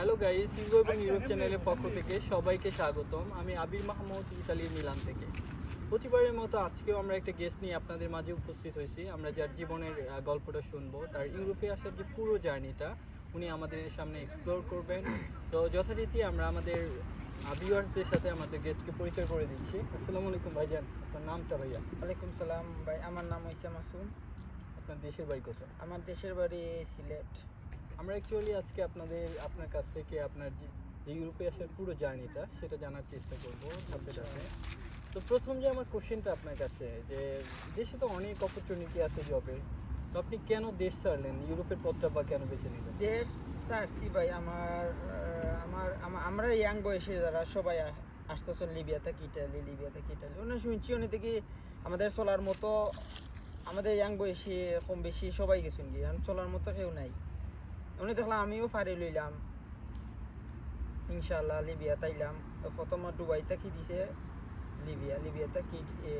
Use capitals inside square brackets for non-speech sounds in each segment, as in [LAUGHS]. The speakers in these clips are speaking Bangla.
হ্যালো গাইস ইউরো এবং ইউরোপ চ্যানেলের পক্ষ থেকে সবাইকে স্বাগতম। আমি আবির মাহমুদ ইতালির মিলান থেকে। প্রতিবারের মতো আজকেও আমরা একটা গেস্ট নিয়ে আপনাদের মাঝে উপস্থিত হয়েছি। আমরা যার জীবনের গল্পটা শুনব তার ইউরোপে আসার যে পুরো জার্নিটা উনি আমাদের সামনে এক্সপ্লোর করবেন। তো যথারীতি আমরা আমাদের ভিউয়ার্সদের সাথে আমাদের গেস্টকে পরিচয় করে দিচ্ছি। আসসালামু আলাইকুম ভাইজান। আপনার নামটা ভাইয়া? ওয়ালাইকুম সালাম ভাই। আমার নাম হইসা মাসুম। আপনার দেশের বাড়ি কোথায়? আমার দেশের বাড়ি সিলেট। আমরা অ্যাকচুয়ালি আজকে আপনাদের, আপনার কাছ থেকে আপনার ইউরোপে আসার পুরো জার্নিটা, সেটা জানার চেষ্টা করব ধাপে তো প্রথম যে আমার কোশ্চেনটা আপনার কাছে, যে দেশে তো অনেক অপরচুনিটি আছে জবে তো আপনি কেন দেশ ছাড়লেন? ইউরোপের পথটা বা কেন বেছে নিলেন? দেশ সারছি ভাই, আমার আমার আমরা ইয়াং বয়সে যারা সবাই আসতেছেন লিবিয়া থেকে ইটালি, লিবিয়া থেকে ইটালি। অন্য শুনছি অনেক থেকে আমাদের চলার মতো, আমাদের ইয়াং বয়সী কম বেশি সবাই গেছেন গিয়ে। চলার মতো কেউ নাই। উনি দেখলাম আমিও পারি লইলাম। ইনশাল্লাহ লিবিয়া তাইলাম প্রথম ডুবাই থাকি দিছে? লিবিয়া লিবিয়া এ,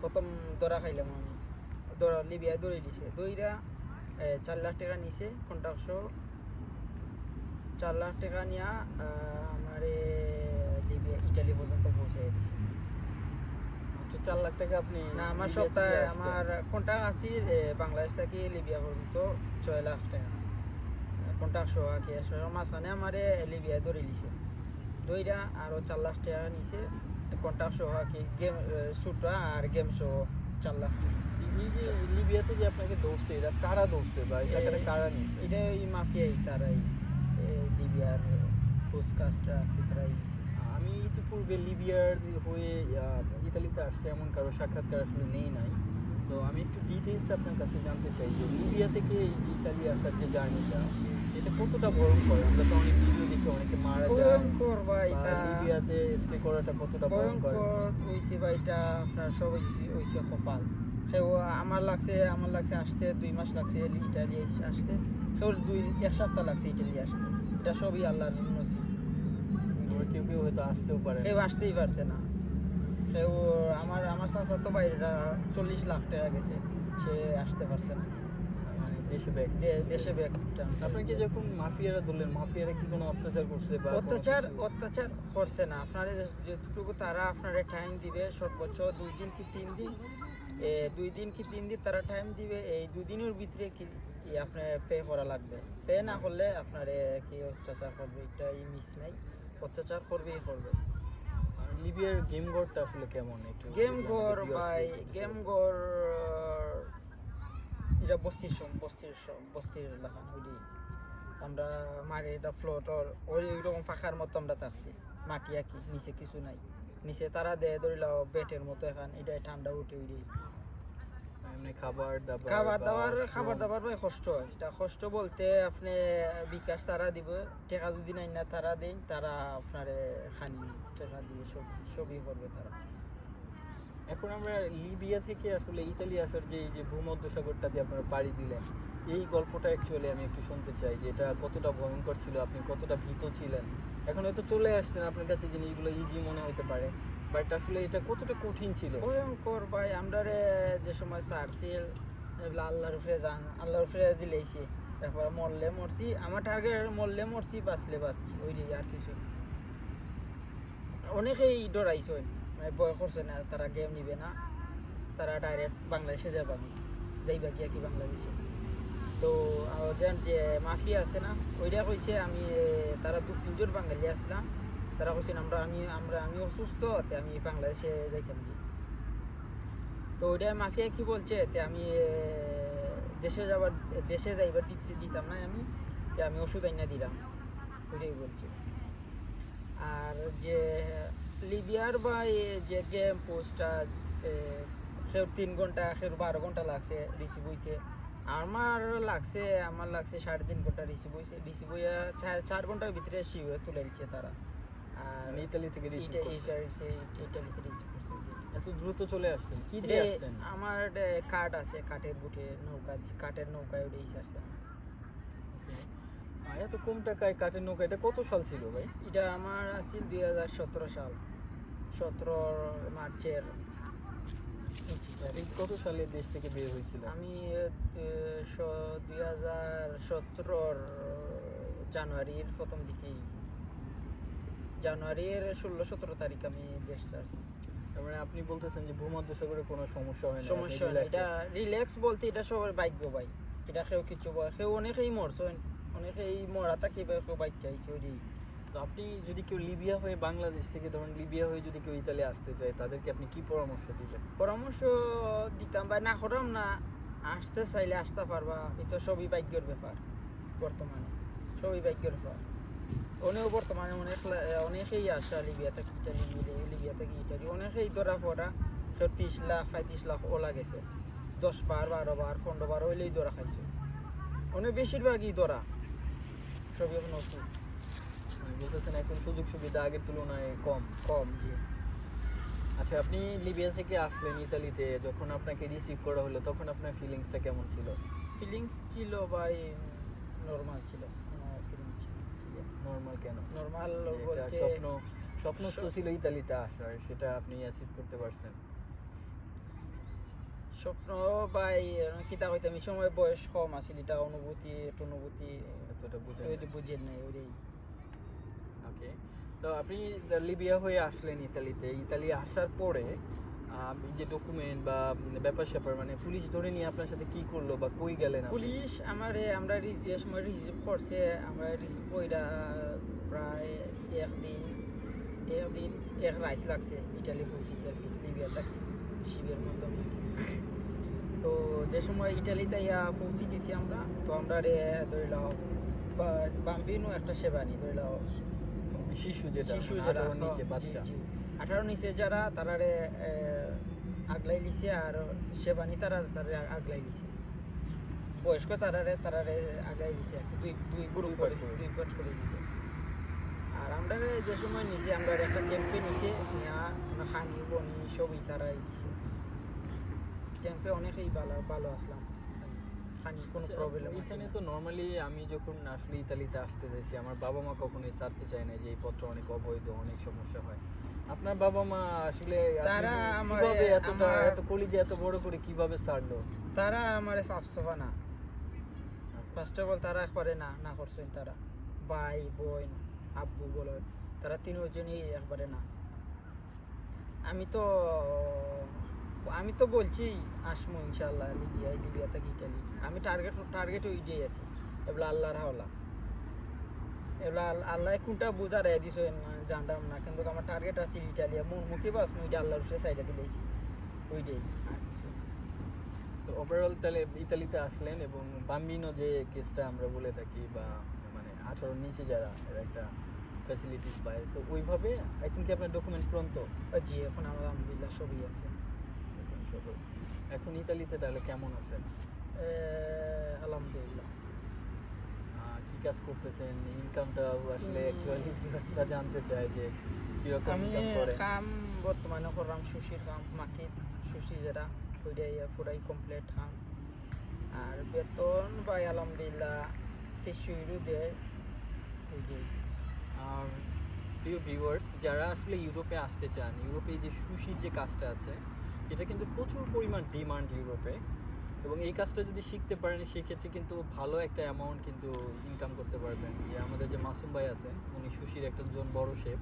প্রথম দরা খাইলাম আমি। দরা লিবিয়া দৌড়ে দিছে। দইরা চার লাখ টাকা নিছে কন্ট্রাক্টশো চার লাখ টাকা নিয়া আমার লিবিয়া ইটালি পর্যন্ত পৌঁছে দিছে। চার লাখ টাকা আপনি না আমার সপ্তাহে আমার কন্ট্রাক্ট আছে বাংলাদেশ থেকে লিবিয়া পর্যন্ত ছয় লাখ টাকা। কন্ট্রাক্ট সহ কি আসলে মাঝখানে আমার লিবিয়া ধরে নিছে দইরা আরও চার লাখ টাকা নিছে কন্ট্রাক্ট সহ কি গেম শুটরা আর গেম সহ চার লাখ এই যে লিবিয়াতে যে আপনাকে দৌড়ছে এটা কারা দৌড়ছে বা এই টাকাটা কারা নিচ্ছে এটা ওই মাফিয়াই তারাই লিবিয়ার পোস্টকাস্টরা তারাই আমি ইতিপূর্বে লিবিয়ার হয়ে ইতালিতে আসছে এমন কারও সাক্ষাৎকার আসলে নেই নাই তো আমি একটু ডিটেলস আপনার কাছে জানতে চাই যে লিবিয়া থেকে ইতালি আসার যে জার্নিটা এটা কতটা ভয়ঙ্কর? আমরা তো অনেক ভিডিও দেখি অনেকে মারা যায়। ভয়ঙ্কর বা বা লিবিয়াতে স্টে করাটা কতটা ভয়ঙ্কর? ভয়ঙ্কর হয়েছে এটা আপনার সব হইছে- হইছে কপাল। সেও আমার লাগছে আমার লাগছে আসতে দুই মাস লাগছে ইটালি আসতে। সেও দুই এক সপ্তাহ লাগছে ইটালি আসতে। এটা সবই আল্লাহর নসিব। কেউ কেউ হয়তো আসতেও পারে। কেউ আসতেই পারছে না। কেউ আমার আমার চাচা তো বাইরেটা চল্লিশ লাখ টাকা গেছে সে আসতে পারছে না। দেশে ব্যাগ ব্যাগ আপনাকে যখন মাফিয়ারা ধরলেন মাফিয়ারা কি কোনো অত্যাচার করছে বা অত্যাচার অত্যাচার করছে না। আপনার যেটুকু তারা আপনার টাইম দিবে সর্বোচ্চ দুই দিন কি তিন দিন? দুই দিন কি তিন দিন তারা টাইম দিবে? এই দুই দিনের ভিতরে কি কি আপনার পে করা লাগবে? পে না করলে আপনার কি অত্যাচার করবে? এটাই মিস নাই। অত্যাচার করবেই করবে। লিবিয়ার গেম গড়টা আসলে কেমন? একটু গেম ঘর ভাই গেম ঘর এটা বস্তির সম বস্তির বস্তির লাগান ওইটি আমরা মারি এটা ফ্লোটর ওই রকম ফাঁকার মতো আমরা থাকছি। মাটি আঁকি নিচে কিছু নাই। নিচে তারা দেয় ধরিলাও বেটের মতো এখন এটা ঠান্ডা উঠে উঠে। এমনি খাবার দাবার খাবার দাবার খাবার দাবার ভাই কষ্ট এটা কষ্ট বলতে আপনি বিকাশ তারা দিব টাকা যদি নাই না তারা দেন তারা আপনার খানি টাকা দিয়ে সব সবই করবে তারা। এখন আমরা লিবিয়া থেকে আসলে ইতালি আসার যে এই যে ভূমধ্যসাগরটা দিয়ে আপনারা পাড়ি দিলেন, এই গল্পটা অ্যাকচুয়ালি আমি একটু শুনতে চাই যে এটা কতটা ভয়ঙ্কর ছিল, আপনি কতটা ভীত ছিলেন। এখন হয়তো চলে আসছেন আপনার কাছে জিনিসগুলো ইজি মনে হতে পারে বাট আসলে এটা কতটা কঠিন ছিল? ভয়ঙ্কর ভাই আমরা যে সময় সারছিল আল্লাহর উপরে যান আল্লাহর উপরে দিলেইছি তারপর মরলে মরছি, আমার টার্গেট মরলে মরছি, বাঁচলে বাঁচছি ওই যে আর কিছু অনেকেই ডরাইছে মানে ভয় করছে না, তারা গেম নিবে না, তারা ডাইরেক্ট বাংলাদেশে যাবে আমি। যাইবা গিয়া কি বাংলাদেশে। তো যেন যে মাফিয়া আছে না, ওইটা কইছে আমি তারা দু তিনজন বাঙালি আসলাম তারা কইছেন আমরা, আমি আমরা, আমি অসুস্থ, তে আমি বাংলাদেশে যাইতাম কি তো ওইটা মাফিয়া কি বলছে, তে আমি দেশে যাবার, দেশে যাইবার দিতে দিতাম না আমি, তে আমি ওষুধ আইনা দিলাম। ওইটাই বলছে। আর যে লিবিয়ার বা যে গেম পোস্টটা সেও তিন ঘণ্টা সেও বারো ঘণ্টা লাগছে রিসিভ হইতে। আমার লাগছে আমার লাগছে সাড়ে তিন ঘণ্টা রিসিভ হয়েছে রিসিভ হইয়া চার চার ঘণ্টার ভিতরে শিবে তুলে দিচ্ছে তারা। আর মানে ইতালি থেকে ইটা- ইটালিতে রিসিভ করছে। এত দ্রুত চলে আসছেন? কি দিয়ে আমার কাঠ আছে কাঠের বুটে নৌকা কাঠের নৌকায় উঠে আসছে। এত কম টাকায় কাঠের নৌকা এটা কত সাল ছিল ভাই? এটা আমার আছিল দুই হাজার সতেরো সাল সতেরো মার্চের কত সালে দেশ থেকে বের হয়েছিল? আমি দুই হাজার সতেরোর জানুয়ারির প্রথম দিকেই জানুয়ারির ষোলো সতেরো তারিখ আমি দেশ ছাড়ছি। তার মানে আপনি বলতেছেন যে ভূমধ্য ভূমধ্যসাগরে কোনো সমস্যা হয় না সমস্যা এটা রিল্যাক্স বলতে এটা সবার ভাগ্য ভাই। এটা কেউ কিছু বলে কেউ অনেকেই মরছে অনেকেই মরা থাকি বা কেউ চাইছে ওই তো আপনি যদি কেউ লিবিয়া হয়ে বাংলাদেশ থেকে, ধরুন লিবিয়া হয়ে যদি কেউ ইতালি আসতে চায়, তাদেরকে আপনি কি পরামর্শ দিবেন? পরামর্শ দিতাম বা না করাম না। আসতে চাইলে আসতে পারবা এটা সবই ভাগ্যের ব্যাপার বর্তমানে। সবই ভাগ্যের ব্যাপার। অনেক বর্তমানে অনেক অনেকেই আসা লিবিয়া থেকে ইটালি লিবিয়া থেকে ইটালি অনেকেই ধরা পড়া কেউ ত্রিশ লাখ, পঁয়ত্রিশ লাখ ওলা গেছে। দশ বার, বারো বার, পনেরো বার হইলেই ধরা খাইছে। অনেক বেশিরভাগই ধরা। সবই এখন ওষুধ মানে বলতেছেন এখন সুযোগ সুবিধা আগের তুলনায় কম কম যে আচ্ছা আপনি লিবিয়া থেকে আসলেন ইতালিতে যখন আপনাকে রিসিভ করা হলো তখন আপনার ফিলিংসটা কেমন ছিল? ফিলিংস ছিল ভাই নর্মাল ছিল। নর্মাল কেন? নর্মাল স্বপ্ন স্বপ্ন তো ছিল ইতালিতে আসার সেটা আপনি অ্যাচিভ করতে পারছেন। স্বপ্ন ভাই কিতা কইতাম এই সময় বয়স কম আছিল এটা অনুভূতি একটু অনুভূতি এতটা বুঝে বুঝেন নাই ওই ওকে তো আপনি লিবিয়া হয়ে আসলেন ইতালিতে ইতালি আসার পরে আম, যে ডকুমেন্ট বা ব্যাপার স্যাপার মানে পুলিশ ধরে নিয়ে আপনার সাথে কি করল বা কই গেলেন? পুলিশ আমারে আমরা রিসিভ সময় রিসিভ করছে আমরা রিসিভ কইরা প্রায় একদিন একদিন এক রাত লাগছে ইটালি পৌঁছিতে লিবিয়া থাকি শিবের মাধ্যমে তো যে সময় ইটালিতে ইয়া পৌঁছে গেছি আমরা তো আমরা রে ধরিলাও বাম্বিনো একটা সেবানি ধরিলাও শিশু যেটা শিশু মানে যারা নিচে বাচ্চা। আঠারো নিচে যারা তারারে আগলাই লিছে আর সেবানি তারা তারা আগলাই লিছে। বয়স্ক তারারে তারারে আগলাই লিছে আর কি। দুই দুই গ্রুপ করে। দুই পাট করে দিছে আর আমরা যে সময় নিচে আমরা একটা ক্যাম্পে নিচে নিয়া হানি বনি সবই তারাই দিছে। ক্যাম্পে অনেকেই ভালো ভালো আসলাম। খানি কোনো আচ্ছা, প্রবলেম এখানে তো নর্মালি আমি যখন আসলে ইতালিতে আসতে চাইছি আমার বাবা মা কখনোই ছাড়তে চায় না যে এই পত্র অনেক অবৈধ অনেক সমস্যা হয়। আপনার বাবা মা আসলে তারা কীভাবে এতটা এত কলিজা এত বড় করে কীভাবে ছাড়লো? তারা আমার সাফ সাফা না। ফার্স্ট অফ অল তারা একবারে না না করছেন তারা। ভাই বোন আব্বু বলো তারা তিনজনই একবারে না। আমি তো আমি তো বলছি আসমু ইনশাল্লাহ লিবিয়া লিবিয়া থেকে ইটালি। আমি টার্গেট টার্গেট ওই দিয়ে আছি। এবার আল্লাহর হাওলা। এবার আল্লাহ কোনটা বোঝা রে দিছ জানতাম না। কিন্তু আমার টার্গেট আছে ইটালিয়া। মন মুখে বাস? মুই আল্লাহর সাইডে দিলেছি ওই দিয়ে আর কিছু তো ওভারঅল তাহলে ইতালিতে আসলেন এবং বাম্বিনো যে কেসটা আমরা বলে থাকি বা মানে আঠারো নিচে যারা এরা একটা ফ্যাসিলিটিস পায়। তো ওইভাবে? এখন কি আপনার ডকুমেন্ট পর্যন্ত আর জি এখন আমার আলহামদুলিল্লাহ সবই আছে। এখন ইতালিতে তাহলে কেমন আছেন? আলহামদুলিল্লাহ। কি কাজ করতেছেন? ইনকামটা আসলে অ্যাকচুয়ালি ভিউয়ার্সরা জানতে চায় যে কীরকম আমি কাম বর্তমানে করলাম সুশির কাম মার্কেট সুশি যেটা কমপ্লিট কাম আর বেতন ভাই আলহামদুলিল্লাহ তেইশশো ইউরো দেয় আর প্রিয় ভিউয়ার্স যারা আসলে ইউরোপে আসতে চান ইউরোপে যে সুশির যে কাজটা আছে এটা কিন্তু প্রচুর পরিমাণ ডিমান্ড ইউরোপে এবং এই কাজটা যদি শিখতে পারেন সেক্ষেত্রে কিন্তু ভালো একটা অ্যামাউন্ট কিন্তু ইনকাম করতে পারবেন। যে আমাদের যে মাসুম ভাই আছেন উনি সুশির একজন বড় শেফ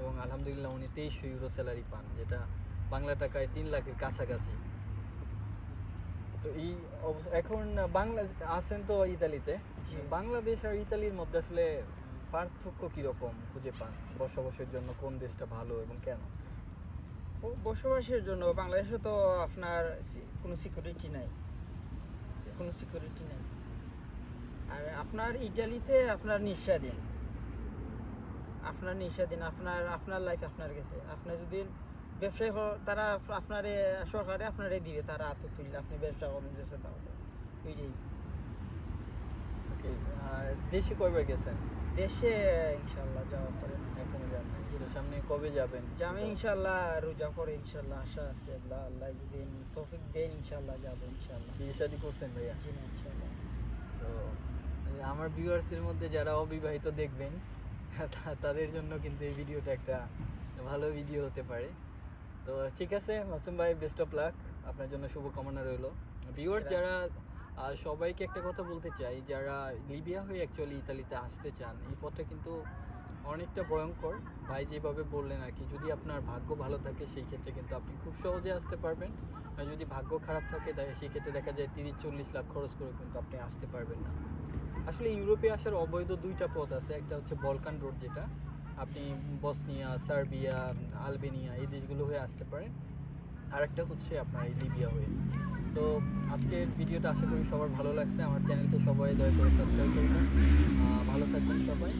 এবং আলহামদুলিল্লাহ উনি তেইশশো ইউরো স্যালারি পান যেটা বাংলা টাকায় তিন লাখের কাছাকাছি। তো এই এখন বাংলা আছেন তো ইতালিতে? বাংলাদেশ আর ইতালির মধ্যে আসলে পার্থক্য কীরকম খুঁজে পান বসবাসের জন্য কোন দেশটা ভালো এবং কেন? বসবাসের জন্য বাংলাদেশে তো আপনার কোনো সিকিউরিটি নাই। কোনো সিকিউরিটি নাই। আর আপনার ইটালিতে আপনার নিঃস্বাধীন। আপনার নিঃস্বাধীন, আপনার আপনার লাইফ আপনার কাছে। আপনার যদি ব্যবসায় তারা আপ- আপনারে, সরকারে আপনারে দিবে, তারা হাতে তুললে আপনি ব্যবসা করেন যে তাহলে। ওইটাই। ওকে দেশে কয়বার গেছেন? দেশে ইনশাল্লাহ যাওয়া পরে না এখনও যান নাই। তো সামনে কবে যাবেন? যাবে ইনশাল্লাহ রোজা পরে ইনশাল্লাহ আশা আছে আল্লাহ আল্লাহ যদি তৌফিক দেন ইনশাল্লাহ যাব ইনশাল্লাহ বিয়ে শাদী করছেন ভাইয়া? জি না ইনশাল্লাহ তো আমার ভিউয়ার্সদের মধ্যে যারা অবিবাহিত দেখবেন [LAUGHS] তাদের জন্য কিন্তু এই ভিডিওটা একটা ভালো ভিডিও হতে পারে। তো ঠিক আছে মাসুম ভাই বেস্ট অফ লাক। আপনার জন্য শুভকামনা রইল। ভিউয়ার্স যারা আর সবাইকে একটা কথা বলতে চাই, যারা লিবিয়া হয়ে অ্যাকচুয়ালি ইতালিতে আসতে চান, এই পথটা কিন্তু অনেকটা ভয়ঙ্কর। ভাই যেভাবে বললেন আর কি, যদি আপনার ভাগ্য ভালো থাকে, সেই ক্ষেত্রে কিন্তু আপনি খুব সহজে আসতে পারবেন। আর যদি ভাগ্য খারাপ থাকে সেই ক্ষেত্রে দেখা যায় তিরিশ চল্লিশ লাখ খরচ করে কিন্তু আপনি আসতে পারবেন না। আসলে ইউরোপে আসার অবৈধ দুইটা পথ আছে, একটা হচ্ছে বলকান রোড যেটা। আপনি বসনিয়া, সার্বিয়া, আলবেনিয়া, এই দেশগুলো হয়ে আসতে পারেন। আর একটা হচ্ছে আপনার এই লিবিয়া হয়ে। তো আজকের ভিডিওটা আশা করি সবার ভালো লাগছে। আমার চ্যানেল তো সবাই দয়া করে সাবস্ক্রাইব করবেন। ভালো থাকবেন সবাই।